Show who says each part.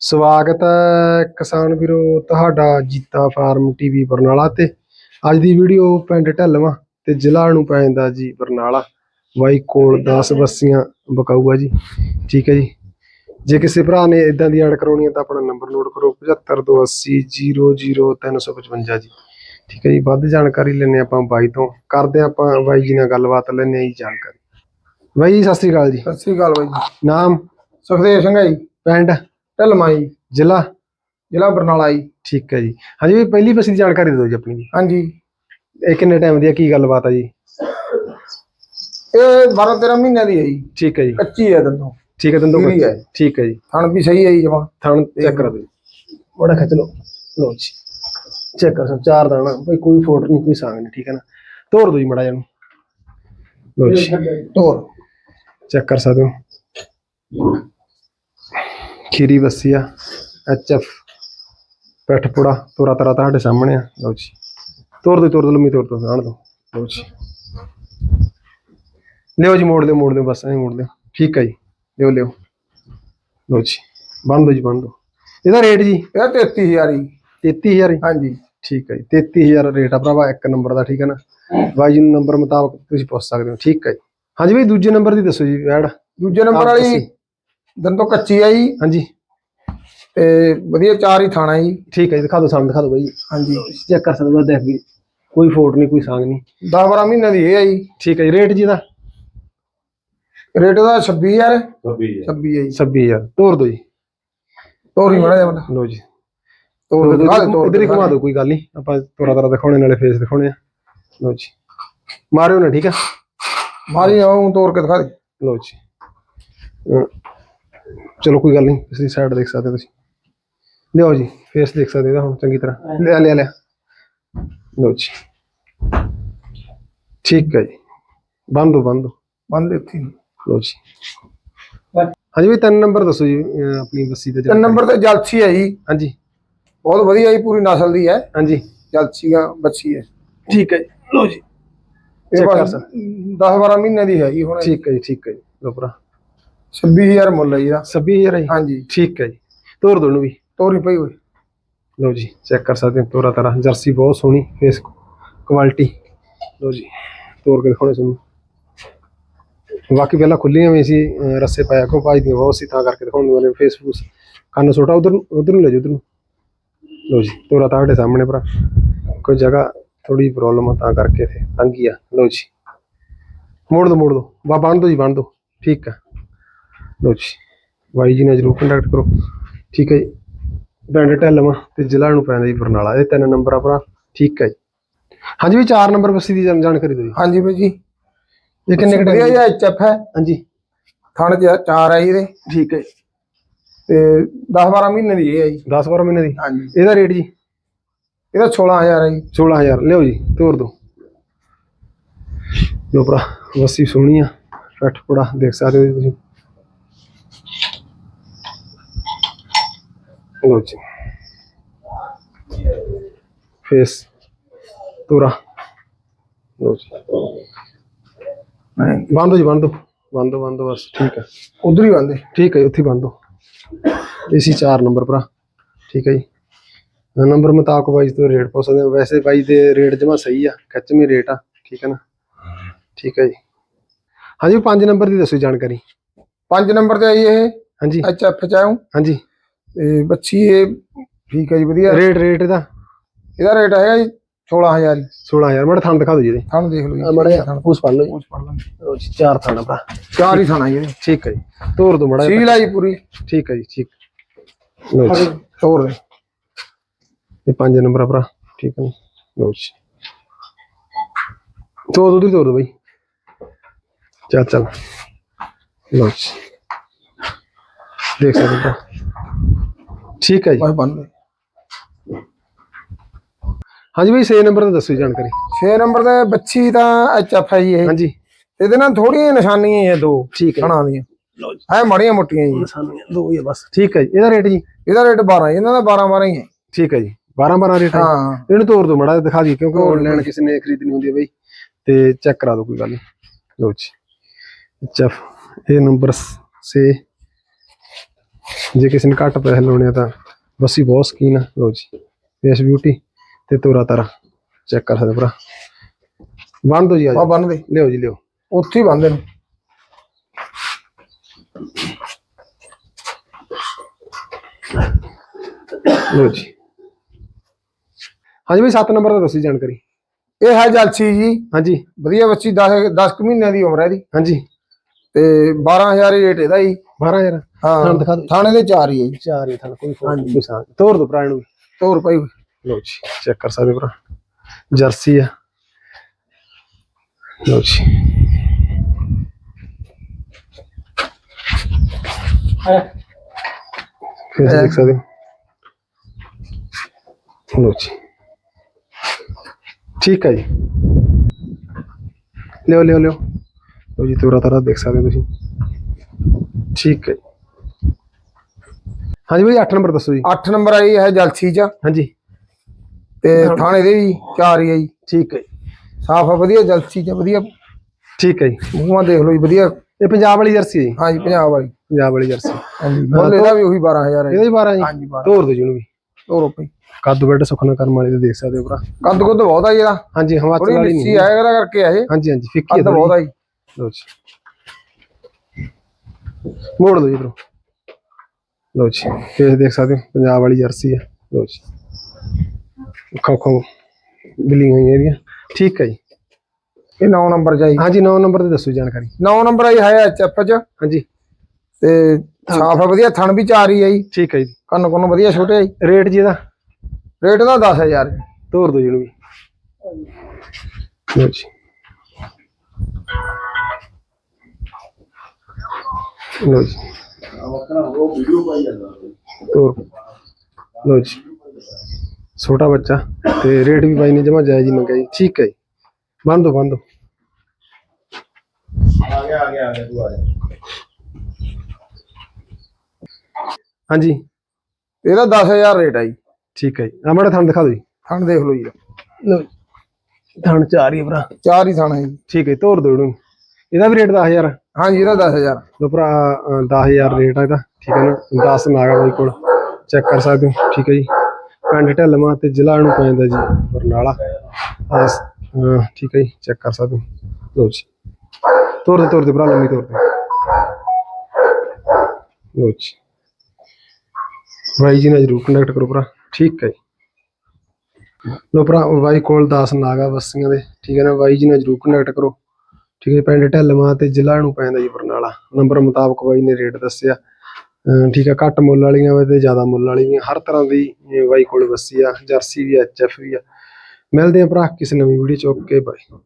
Speaker 1: ਸਵਾਗਤ ਹੈ ਕਿਸਾਨ ਵੀਰੋ ਤੁਹਾਡਾ ਜੀਤਾ ਫਾਰਮ ਟੀਵੀ ਬਰਨਾਲਾ ਤੇ। ਅੱਜ ਦੀ ਵੀਡੀਓ ਪਿੰਡ ਢਲਵਾ ਤੇ ਜ਼ਿਲ੍ਹਾ ਨੂੰ ਪੈ ਜਾਂਦਾ ਜੀ ਬਰਨਾਲਾ। ਬਾਈ ਕੋਲ 10 ਬੱਸੀਆਂ ਬਕਾਊਆ ਜੀ। ਠੀਕ ਹੈ ਜੀ। ਜੇ ਕਿਸੇ ਭਰਾ ਨੇ ਇਦਾਂ ਦੀ ਐਡ ਕਰਾਉਣੀ ਹੈ ਤਾਂ ਆਪਣਾ ਨੰਬਰ ਨੋਟ ਕਰੋ 7528000355 ਜੀ। ਠੀਕ ਹੈ ਜੀ। ਵੱਧ ਜਾਣਕਾਰੀ ਲੈਣੇ ਆਪਾਂ ਬਾਈ ਤੋਂ। ਕਰਦੇ ਆਪਾਂ ਬਾਈ ਜੀ ਨਾਲ ਗੱਲਬਾਤ ਲੈਣੇ ਜੀ ਜਾਣਕਾਰੀ। ਬਾਈ ਜੀ, ਸਤਿ ਸ੍ਰੀ ਅਕਾਲ ਜੀ।
Speaker 2: ਸਤਿ ਸ੍ਰੀ ਅਕਾਲ ਬਾਈ ਜੀ।
Speaker 1: ਨਾਮ?
Speaker 2: ਸੁਖਦੇਵ ਸਿੰਘ ਹੈ ਜੀ।
Speaker 1: ਪਿੰਡ?
Speaker 2: ਢਲਮਾ ਜੀ
Speaker 1: ਜ਼ਿਲ੍ਹਾ?
Speaker 2: ਜ਼ਿਲ੍ਹਾ ਬਰਨਾਲਾ ਜੀ।
Speaker 1: ਠੀਕ ਹੈ ਜੀ। ਹਾਂਜੀ ਵੀ ਪਹਿਲੀ ਬਸੀ ਦੀ ਜਾਣਕਾਰੀ ਦਿਓ ਜੀ ਆਪਣੀ ਜੀ।
Speaker 2: ਹਾਂਜੀ।
Speaker 1: ਇਹ ਕਿੰਨੇ ਟਾਈਮ ਦੀ ਹੈ ਕੀ ਗੱਲਬਾਤ ਹੈ ਜੀ?
Speaker 2: ਇਹ 12 13 ਮਹੀਨਿਆਂ ਦੀ ਹੈ ਜੀ।
Speaker 1: ਠੀਕ ਹੈ ਜੀ।
Speaker 2: ਕੱਚੀ ਹੈ ਦੰਦੋਂ।
Speaker 1: ਠੀਕ ਹੈ ਦੰਦੋ
Speaker 2: ਪੂਰੀ ਹੈ।
Speaker 1: ਠੀਕ ਹੈ ਜੀ।
Speaker 2: ਥਣ ਵੀ ਸਹੀ ਹੈ ਜੀ ਜਮਾ।
Speaker 1: ਥਣ ਚੈੱਕ ਕਰ ਦਿਓ ਬੜਾ ਖਿੱਚ ਲਓ। ਲਓ ਜੀ। ਚੈੱਕ ਕਰ ਸੋ ਚਾਰ ਦਾਣਾ। ਕੋਈ ਕੋਈ ਫੋਟ ਨਹੀਂ ਕੋਈ ਸੰਗ ਨਹੀਂ ਠੀਕ ਹੈ ਨਾ? ਤੋੜ ਦਿਓ ਜੀ ਮੜਾ ਜਾਨੂੰ ਲਓ ਜੀ।
Speaker 2: ਤੋਰ।
Speaker 1: ਚੈੱਕ ਕਰ ਸਕਦੇ ਹੋ। ਖੀਰੀ ਬੱਸੀਆ ਐਚ ਐਫ ਪੈਠਪੁੜਾ ਤੋਰਾ ਤਰਾ ਤੁਹਾਡੇ ਸਾਹਮਣੇ ਆ ਲਓ ਜੀ। ਤੋੜ ਦੋ ਤੋੜ ਦੋ ਲੰਮੀ ਤੋੜ ਦੋ ਆਣ ਦੋ ਲਓ ਜੀ। ਲਿਓ ਜੀ ਮੋੜ ਦਿਓ ਮੋੜ ਦਿਓ ਬਸ ਐਂ ਮੋੜ ਦਿਓ ਠੀਕ ਹੈ ਜੀ ਲਿਓ ਲਿਓ। ਲਓ ਜੀ ਬੰਦ ਦੋ ਜੀ ਬੰਦ ਦੋ ਇਹਦਾ ਰੇਟ ਜੀ?
Speaker 2: ਇਹ 33000 ਜੀ।
Speaker 1: 33000 ਜੀ?
Speaker 2: ਹਾਂਜੀ।
Speaker 1: ਠੀਕ ਹੈ ਜੀ 33000 ਰੇਟ ਆ ਭਰਾਵਾ ਇੱਕ ਨੰਬਰ ਦਾ ਠੀਕ ਹੈ ਨਾ? ਬਾਈ ਜੀ ਨੂੰ ਨੰਬਰ ਮੁਤਾਬਕ ਤੁਸੀਂ ਪੁੱਛ ਸਕਦੇ ਹੋ ਠੀਕ ਹੈ ਜੀ। ਹਾਂਜੀ ਬਈ ਦੂਜੇ ਨੰਬਰ ਦੀ ਦੱਸੋ ਜੀ ਐਡ।
Speaker 2: ਦੂਜੇ ਨੰਬਰ ਵਾਲੀ। ਦੰਦੋਂ ਕੱਚੀ ਹੈ ਜੀ।
Speaker 1: ਹਾਂਜੀ।
Speaker 2: ਤੇ ਵਧੀਆ ਚਾਰ ਹੀ ਥਾਣਾ ਜੀ।
Speaker 1: ਠੀਕ ਹੈ ਜੀ ਦਿਖਾ ਦਿਓ ਸਾਹਮਣੇ ਦਿਖਾ ਦਿਓ ਬਾਈ
Speaker 2: ਹਾਂਜੀ।
Speaker 1: ਚੈੱਕ ਕਰ ਸਕਦੇ ਹੋ ਦੇਖ ਵੀ ਕੋਈ ਫੋਟ ਨਹੀਂ ਕੋਈ ਸੰਗ ਨਹੀਂ।
Speaker 2: 10 12 ਮਹੀਨਿਆਂ ਦੀ ਇਹ ਜੀ।
Speaker 1: ਠੀਕ ਹੈ ਜੀ ਰੇਟ ਜੀ ਦਾ
Speaker 2: ਰੇਟ ਉਹਦਾ 26000 26 ਹੈ ਜੀ।
Speaker 1: 26000 ਤੋਰ ਦਿਓ ਜੀ।
Speaker 2: ਤੋਰੀ ਮੜਾ ਜਾ
Speaker 1: ਲਓ ਜੀ।
Speaker 2: ਤੋਰ ਦੇ
Speaker 1: ਇਧਰ ਹੀ ਘੁਮਾ ਦਿਓ। ਕੋਈ ਗੱਲ ਨਹੀਂ। ਆਪਾਂ ਤੋਰਾ ਤੋਰਾ ਦਿਖਾਉਣੇ ਨਾਲੇ ਫੇਸ ਦਿਖਾਉਣੇ ਆ। ਲਓ ਜੀ। ਮਾਰਿਓ ਨਾ ਠੀਕ ਆ?
Speaker 2: ਮਾਰੀ ਆਉਂ ਤੋਰ ਕੇ ਦਿਖਾ ਦੇ।
Speaker 1: ਲਓ ਜੀ। ਚਲੋ ਕੋਈ ਗੱਲ ਨਹੀਂ ਇਸਦੀ ਸਾਈਡ ਦੇਖ ਸਕਦੇ ਹੋ ਤੁਸੀਂ। ਲਿਓ ਜੀ ਫੇਸ ਦੇਖ ਸਕਦੇ ਹੋ ਹੁਣ ਚੰਗੀ ਤਰ੍ਹਾਂ। ਲਿਆ ਲਿਆ ਲਿਆ। ਲਓ ਜੀ। ਠੀਕ ਹੈ ਜੀ। ਬੰਦ ਦੋ ਬੰਦ ਦੋ
Speaker 2: ਬੰਦ ਦਿੱਤੀ
Speaker 1: ਲਓ ਜੀ। ਹਾਂਜੀ ਵੀ ਤਿੰਨ ਨੰਬਰ ਦੱਸੋ ਜੀ ਆਪਣੀ ਬੱਸੀ ਦੇ
Speaker 2: ਤਿੰਨ ਨੰਬਰ ਤੇ ਜਲਸੀ। ਹੈ ਜੀ।
Speaker 1: ਹਾਂਜੀ।
Speaker 2: ਬਹੁਤ ਵਧੀਆ ਜੀ ਪੂਰੀ ਨਸਲ ਦੀ ਹੈ।
Speaker 1: ਹਾਂਜੀ।
Speaker 2: ਜਲਸੀ ਦਾ ਬੱਚੀ ਹੈ।
Speaker 1: ਠੀਕ ਹੈ ਜੀ। ਲਓ ਜੀ।
Speaker 2: ਇਹ ਬਸ 10 12 ਮਹੀਨੇ ਦੀ ਹੈ ਜੀ ਹੁਣ।
Speaker 1: ਠੀਕ ਹੈ ਜੀ ਠੀਕ ਹੈ ਜੀ। ਲਓ ਭਰਾ।
Speaker 2: 26000 ਮੁੱਲ ਹੈ ਜੀ ਦਾ
Speaker 1: 26000 ਹੈ ਜੀ?
Speaker 2: ਹਾਂਜੀ।
Speaker 1: ਠੀਕ ਹੈ ਜੀ। ਤੋਰ ਦੋ ਨੂੰ ਵੀ।
Speaker 2: ਤੋਰੀ ਪਈ ਹੋਈ।
Speaker 1: ਲਓ ਜੀ ਚੈੱਕ ਕਰ ਸਕਦੇ ਹੋ ਤੋਰਾ ਤਾਰਾ। ਜਰਸੀ ਬਹੁਤ ਸੋਹਣੀ ਫੇਸ ਕੁਆਲਿਟੀ ਲਓ ਜੀ ਤੋਰ ਕੇ ਦਿਖਾਉਣੇ ਤੁਹਾਨੂੰ। ਬਾਕੀ ਪਹਿਲਾਂ ਖੁੱਲੀਆਂ ਵੀ ਸੀ ਅਹ ਰੱਸੇ ਪਾਇਆ ਕੋ ਪਾਈ ਦੀਆਂ ਬਹੁਤ ਸੀ ਤਾਂ ਕਰਕੇ ਦਿਖਾਉਣ ਵਾਲੇ ਫੇਸਬੁੱਕ ਕੰਨ ਛੋਟਾ ਉਧਰ ਉਧਰ ਨੂੰ ਲੈ ਜਾਓ ਉਧਰ ਨੂੰ। ਲਓ ਜੀ ਤੋਰਾ ਤੁਹਾਡੇ ਸਾਹਮਣੇ ਭਰਾ। ਕੋਈ ਜਗ੍ਹਾ ਥੋੜੀ ਪ੍ਰੋਬਲਮ ਆ ਤਾਂ ਕਰਕੇ ਇੱਥੇ ਤੰਗੀ ਆ। ਲਓ ਜੀ। ਮੋੜ ਦੋ ਮੋੜ ਦੋ ਬਾ ਬੰਨ ਦੋ ਜੀ ਬੰਨ ਦੋ ਠੀਕ ਆ। ਲਓ ਜੀ ਬਾਈ ਜੀ ਨਾਲ ਜਰੂਰ ਕੰਟੈਕਟ ਕਰੋ। ਠੀਕ ਹੈ ਜੀ ਪਿੰਡ ਢਲਵਾ ਤੇ ਜ਼ਿਲ੍ਹਾ ਨੂੰ ਪੈਂਦਾ ਜੀ ਬਰਨਾਲਾ ਇਹ ਤਿੰਨ ਨੰਬਰ ਆ ਭਰਾ ਠੀਕ ਹੈ ਜੀ। ਹਾਂਜੀ ਵੀ ਚਾਰ ਨੰਬਰ ਬੱਸੀ ਦੀ ਜਾਣ- ਜਾਣਕਾਰੀ ਦਿਓ ਜੀ।
Speaker 2: ਹਾਂਜੀ ਬਾਈ ਜੀ।
Speaker 1: ਇਹ ਕਿੰਨੇ ਕੁ ਟਾਈਮ
Speaker 2: ਜਿਹਾ ਐਚਐਫ ਹੈ।
Speaker 1: ਹਾਂਜੀ।
Speaker 2: ਥਣ ਚ ਚਾਰ ਹੈ ਜੀ ਇਹਦੇ।
Speaker 1: ਠੀਕ ਹੈ
Speaker 2: ਤੇ 10 12 ਮਹੀਨੇ ਦੀ ਇਹ ਹੈ ਜੀ।
Speaker 1: 10 12 ਮਹੀਨੇ ਦੀ?
Speaker 2: ਹਾਂਜੀ।
Speaker 1: ਇਹਦਾ ਰੇਟ ਜੀ?
Speaker 2: ਇਹਦਾ 16000 ਹੈ ਜੀ।
Speaker 1: 16000 ਲਿਓ ਜੀ ਤੋਰ ਦੋ। ਲੋ ਭਰਾ ਬੱਸੀ ਸੋਹਣੀ ਆ ਰੱਠ ਪੜਾ ਦੇਖ ਸਕਦੇ ਹੋ ਤੁਸੀਂ। ਲੋ ਜੀ। ਫੇਸ ਤੋਰਾ ਲੋ ਜੀ। ਬੰਦ ਜੀ ਬੰਦ ਦੋ ਬੰਦ ਦੋ ਬੰਦ ਬਸ ਠੀਕ ਹੈ।
Speaker 2: ਉਧਰ ਹੀ ਬੰਦੇ
Speaker 1: ਠੀਕ ਹੈ ਉੱਥੇ ਬੰਦ ਦੋ ਏਸੀ 4 ਨੰਬਰ ਭਰਾ। ਠੀਕ ਹੈ ਜੀ। ਨੰਬਰ ਮੁਤਾਬਕ ਬਾਈ ਤੋਂ ਰੇਟ ਪੁੱਛ ਸਕਦੇ ਵੈਸੇ ਬਾਈ ਦੇ ਰੇਟ ਜਮਾ ਸਹੀ ਆ। ਖਿੱਚਵੇਂ ਰੇਟ ਆ। ਠੀਕ ਹੈ ਨਾ? ਠੀਕ ਹੈ ਜੀ। ਹਾਂਜੀ 5 ਨੰਬਰ ਦੀ ਦੱਸੋ ਜਾਣਕਾਰੀ।
Speaker 2: 5 ਨੰਬਰ ਤੇ ਆਈ ਇਹ?
Speaker 1: ਹਾਂਜੀ।
Speaker 2: ਐਚਐਫ ਚ ਆਉਂ
Speaker 1: ਹਾਂਜੀ।
Speaker 2: ਤੇ ਬੱਚੀ ਇਹ ਠੀਕ ਹੈ ਜੀ ਵਧੀਆ।
Speaker 1: ਰੇਟ ਰੇਟ ਇਹਦਾ?
Speaker 2: ਇਹਦਾ ਰੇਟ ਹੈਗਾ ਜੀ 16000 ਜੀ।
Speaker 1: 16000 ਮੜਾ ਥਣ ਦਿਖਾ ਦਿਓ ਜੀ ਇਹਦੇ।
Speaker 2: ਥਣ ਦੇਖ ਲਓ ਜੀ।
Speaker 1: ਮੜਾ ਪੂਸ ਪੜ ਲਓ ਜੀ।
Speaker 2: ਪੂਛ ਪੜ ਲਾਂਗੇ।
Speaker 1: ਲਓ ਜੀ ਚਾਰ ਥਣ ਆ ਭਰਾ।
Speaker 2: ਚਾਰ ਹੀ ਥਾਣਾ ਜੀ
Speaker 1: ਠੀਕ ਹੈ ਜੀ। ਤੋਰ ਦੋ ਮੜਾ
Speaker 2: ਸੀਲ ਆਈ ਪੂਰੀ।
Speaker 1: ਠੀਕ ਹੈ ਜੀ ਠੀਕ। ਲਓ ਜੀ।
Speaker 2: ਤੋਰ ਦੇ
Speaker 1: ਇਹ 5 ਨੰਬਰ ਆ ਭਰਾ। ਠੀਕ ਹੈ? ਲਓ ਜੀ। ਤੋਰ ਦੋ ਤੋਰ ਦੋ ਬਈ। ਚੱਲ ਚੱਲ। ਲਓ ਜੀ। ਦੇਖ ਸਕਦੇ ਹੋ। ਠੀਕ ਹੈ ਜੀ।
Speaker 2: ਬਸ ਬੰਦ।
Speaker 1: ਹਾਂਜੀ ਬਈ 6 ਨੰਬਰ ਦਾ ਦੱਸੋ ਜੀ ਜਾਣਕਾਰੀ।
Speaker 2: 6 ਨੰਬਰ ਤੇ ਬੱਚੀ ਤਾਂ ਐਚਐਫ ਹੈ। ਜੀ ਇਹ
Speaker 1: ਹਾਂਜੀ।
Speaker 2: ਇਹਦੇ ਨਾਲ ਥੋੜੀਆਂ ਨਿਸ਼ਾਨੀਆਂ ਹੀ ਇਹ ਦੋ
Speaker 1: ਠੀਕ ਹੈ।
Speaker 2: ਥਣਾ ਦੀਆਂ। ਹੈ ਮਾੜੀਆਂ ਮੋਟੀਆਂ ਜੀ
Speaker 1: ਨਿਸ਼ਾਨੀਆਂ ਦੋ ਹੀ ਆ ਬਸ। ਠੀਕ ਹੈ ਜੀ। ਇਹਦਾ ਰੇਟ ਜੀ?
Speaker 2: ਇਹਦਾ ਰੇਟ 12 ਇਹਨਾਂ ਦਾ 12 12 ਹੀ ਹੈ
Speaker 1: ਠੀਕ ਹੈ ਜੀ। 12 12 ਰੇਟ ਹੈ
Speaker 2: ਹਾਂ।
Speaker 1: ਇਹਨੂੰ ਤੋੜ ਦੋ ਮੜਾ ਦਿਖਾ ਦੀ ਕਿਉਂਕਿ ਆਨਲਾਈਨ ਕਿਸੇ ਨੇ ਖਰੀਦਣੀ ਹੁੰਦੀ ਹੈ ਬਈ। ਤੇ ਚੈੱਕ ਕਰਾ ਦਿਓ ਕੋਈ ਗੱਲ ਨਹੀਂ। ਲਓ ਜੀ। ਚੈਫ ਇਹ ਨੰਬਰ ਸੇ ਜੇ ਕਿਸੇ ਨੇ ਘੱਟ ਪੈਸੇ ਲਾਉਣੇ ਆ ਤਾਂ ਬੱਸੀ ਬਹੁਤ ਸਕੀਨ ਆ। ਲੋ ਜੀ ਫੇਸ ਬਿਊਟੀ ਤੇ ਤੋਰਾ ਤਾਰਾ। ਚੈੱਕ ਕਰ ਸਕਦੇ ਭਰਾ। ਬੰਦ ਦੋ ਜੀ ਆ
Speaker 2: ਆ। ਬੰਨ ਦੇ।
Speaker 1: ਲਿਓ ਜੀ ਲਿਓ
Speaker 2: ਉੱਥੇ ਹੀ ਬੰਨਦੇ ਨੇ
Speaker 1: ਲੋ ਜੀ। ਹਾਂਜੀ ਬਈ 7 ਨੰਬਰ ਦਾ ਦੱਸੀ ਜਾਣਕਾਰੀ।
Speaker 2: ਇਹ ਹੈ ਜਲਸੀ ਜੀ।
Speaker 1: ਹਾਂਜੀ।
Speaker 2: ਵਧੀਆ ਬੱਚੀ 10 10 ਕੁ ਮਹੀਨਿਆਂ ਦੀ ਉਮਰ ਹੈ ਇਹਦੀ।
Speaker 1: ਹਾਂਜੀ।
Speaker 2: ਤੇ 12000 ਹੀ ਰੇਟ ਇਹਦਾ ਜੀ।
Speaker 1: 12000
Speaker 2: ਹਾਂ।
Speaker 1: ਥਣ ਦਿਖਾ ਦਿਓ।
Speaker 2: ਥਾਣੇ ਦੇ ਚਾਰ ਹੀ ਹੈ ਜੀ।
Speaker 1: ਚਾਰ ਹੀ ਥਣ ਕੋਈ ਫੋਨ
Speaker 2: ਹਾਂਜੀ।
Speaker 1: ਕੋਈ ਸਾਂ ਤੋਰ ਦੋ ਭਰਾ ਇਹਨੂੰ।
Speaker 2: ਸੌ ਰੁਪਏ
Speaker 1: ਲੋ ਜੀ ਚੈੱਕ ਕਰ ਸਕਦੇ ਭਰਾ। ਜਰਸੀ ਆ। ਲੋ ਜੀ। ਫਿਰ ਦੇਖ ਸਕਦੇ ਹੋ। ਲੋ ਜੀ। ਠੀਕ ਹੈ ਜੀ। ਲਿਓ ਲਿਓ ਲਿਓ। ਲੋ ਜੀ ਤੋਰਾ ਤਾਰਾ ਦੇਖ ਸਕਦੇ ਹੋ ਤੁਸੀਂ। ਠੀਕ ਹੈ ਜੀ। ਹਾਂਜੀ ਭਾਈ 8 ਨੰਬਰ ਦੱਸੋ ਜੀ।
Speaker 2: 8 ਨੰਬਰ ਆਈ ਹੈ ਜਲਸੀ ਚ।
Speaker 1: ਹਾਂਜੀ।
Speaker 2: ਤੇ ਥਾਣੇ ਦੇ ਵੀ ਚਾਰ ਹੀ ਜੀ।
Speaker 1: ਠੀਕ ਹੈ।
Speaker 2: ਸਾਫ਼ ਆ ਵਧੀਆ ਜਲਸੀ ਚ ਵਧੀਆ।
Speaker 1: ਠੀਕ ਹੈ ਜੀ।
Speaker 2: ਮੂੰਹਾਂ ਦੇਖ ਲਓ ਜੀ ਵਧੀਆ।
Speaker 1: ਇਹ ਪੰਜਾਬ ਵਾਲੀ ਜਰਸੀ ਹੈ ਜੀ?
Speaker 2: ਹਾਂਜੀ ਪੰਜਾਬ ਵਾਲੀ।
Speaker 1: ਪੰਜਾਬ ਵਾਲੀ ਜਰਸੀ।
Speaker 2: ਹਾਂਜੀ ਮੁੱਲ ਇਹਦਾ ਵੀ ਉਹੀ 12000 ਹੈ
Speaker 1: ਇਹਦੇ। ਵੀ 12 ਜੀ?
Speaker 2: ਹਾਂਜੀ 12
Speaker 1: ਤੋਰ ਦੋ ਜੀ ਉਹਨੂੰ ਵੀ।
Speaker 2: ਸੌ ਰੁਪਏ
Speaker 1: ਕੱਦ ਬੈਡ ਸੁਖਨਾ ਕਰਮ ਵਾਲੇ ਦੇ ਦੇਖ ਸਕਦੇ ਹੋ ਭਰਾ।
Speaker 2: ਕੱਦ ਕੁੱਦ ਬਹੁਤ ਆ ਇਹਦਾ।
Speaker 1: ਹਾਂਜੀ ਹਿਮਾਚਲ ਵਾਲੀ ਨਹੀਂ।
Speaker 2: ਆਇਆ ਇਹਦਾ ਕਰਕੇ ਆ ਇਹ।
Speaker 1: ਹਾਂਜੀ ਹਾਂਜੀ ਫਿੱਕੀ ਹੈ
Speaker 2: ਬਹੁਤ ਆ ਜੀ।
Speaker 1: ਲੋ ਜੀ। ਮੋੜ ਦੋ ਜੀ ਬ్రో ਲੋ ਜੀ ਇਹ ਦੇਖ ਸਕਦੇ ਹੋ ਪੰਜਾਬ ਵਾਲੀ ਜਰਸੀ ਹੈ ਲੋ ਜੀ। ਖੋ ਖੋ ਬਿਲਿੰਗ ਹੋਈ ਇਹਦੀਆਂ। ਠੀਕ ਹੈ ਜੀ।
Speaker 2: ਇਹ 9 ਨੰਬਰ ਆਈ।
Speaker 1: ਹਾਂਜੀ 9 ਨੰਬਰ ਤੇ ਦੱਸੋ ਜਾਣਕਾਰੀ।
Speaker 2: 9 ਨੰਬਰ ਆਈ ਹੈ ਐਚਐਫ ਚ।
Speaker 1: ਹਾਂਜੀ।
Speaker 2: ਤੇ ਸਾਫ਼ ਆ ਵਧੀਆ ਥਣ ਵੀ ਚਾਰ ਹੀ ਆ ਜੀ।
Speaker 1: ਠੀਕ ਹੈ ਜੀ।
Speaker 2: ਕੰਨ ਕੁੰਨ ਵਧੀਆ ਛੋਟੇ ਆ ਜੀ।
Speaker 1: ਰੇਟ ਜੀ ਇਹਦਾ?
Speaker 2: ਰੇਟ ਦਾ 10000 ਜੀ
Speaker 1: ਤੋਰ ਦੋ ਜੀ ਇਹਨੂੰ ਵੀ। ਲੋ ਜੀ। ਲੋ ਜੀ। ਤੋਰ ਲੋ ਜੀ। ਛੋਟਾ ਬੱਚਾ ਤੇ ਰੇਟ ਵੀ ਬਾਈ ਨੇ ਜਮਾ ਜਾਇਜ਼ ਹੀ ਮੰਗਿਆ ਜੀ। ਠੀਕ ਹੈ ਜੀ। ਬੰਦ ਦੋ ਬੰਦ ਦੋ ਹਾਂਜੀ।
Speaker 2: ਇਹਦਾ 10000 ਰੇਟ ਆ ਜੀ।
Speaker 1: ਠੀਕ ਹੈ ਜੀ। ਆ ਮਾੜਾ ਥਣ ਦਿਖਾ ਦਿਓ ਜੀ।
Speaker 2: ਥਣ ਦੇਖ ਲਓ ਜੀ।
Speaker 1: ਲੋ ਥਣ ਚਾਰ ਹੀ ਆ ਭਰਾ।
Speaker 2: ਚਾਰ ਹੀ ਥਣ ਹੈ ਜੀ।
Speaker 1: ਠੀਕ ਹੈ ਜੀ, ਤੋਰ ਦੋ ਇਹਨੂੰ। ਇਹਦਾ ਵੀ ਰੇਟ 10000
Speaker 2: ਹਾਂਜੀ ਇਹਦਾ 10000
Speaker 1: ਲੋ ਭਰਾ ਅ, 10000 ਰੇਟ ਆ ਇਹਦਾ ਠੀਕ ਹੈ ਨਾ? 10 ਨਾਗਾ ਬਾਈ ਕੋਲ ਚੈੱਕ ਕਰ ਸਕਦੇ ਹੋ ਠੀਕ ਹੈ ਜੀ। ਪਿੰਡ ਢਲਮਾ ਤੇ ਜ਼ਿਲ੍ਹਾ ਨੂੰ ਪੈਂਦਾ ਜੀ ਬਰਨਾਲਾ। ਆਸ ਠੀਕ ਹੈ ਜੀ ਚੈੱਕ ਕਰ ਸਕਦੇ ਹੋ। ਲੋ ਜੀ। ਤੋਰ ਦੇ ਤੋਰ ਦੇ ਭਰਾ ਲੰਮੀ ਤੋਰ ਦੇ। ਲੋ ਜੀ। ਬਾਈ ਜੀ ਨਾਲ ਜਰੂਰ ਕੰਟੈਕਟ ਕਰੋ ਭਰਾ ਠੀਕ ਹੈ ਜੀ। ਲੋ ਭਰਾ ਬਾਈ ਕੋਲ 10 ਨਾਗਾ ਬੱਸੀਆਂ ਦੇ ਠੀਕ ਹੈ ਨਾ? ਬਾਈ ਜੀ ਨਾਲ ਜਰੂਰ ਕੰਟੈਕਟ ਕਰੋ। ਠੀਕ ਹੈ ਪਿੰਡ ਢਲਮਾ ਤੇ ਜ਼ਿਲ੍ਹਾ ਨੂੰ ਪੈਂਦਾ ਜੀ ਬਰਨਾਲਾ। ਨੰਬਰ ਮੁਤਾਬਕ ਬਾਈ ਨੇ ਰੇਟ ਦੱਸਿਆ। ਅਹ ਠੀਕ ਆ ਘੱਟ ਮੁੱਲ ਵਾਲੀਆਂ ਵੇ ਤੇ ਜ਼ਿਆਦਾ ਮੁੱਲ ਵਾਲੀਆਂ। ਹਰ ਤਰ੍ਹਾਂ ਦੀ ਇਹ ਬਾਈ ਕੋਲ ਬੱਸੀ ਆ, ਜਰਸੀ ਵੀ ਐਚਐਫ ਵੀ ਆ। ਮਿਲਦੇ ਆ ਭਰਾ ਕਿਸੇ ਨਵੀਂ ਵੀਡੀਓ ਚ। Okay bye.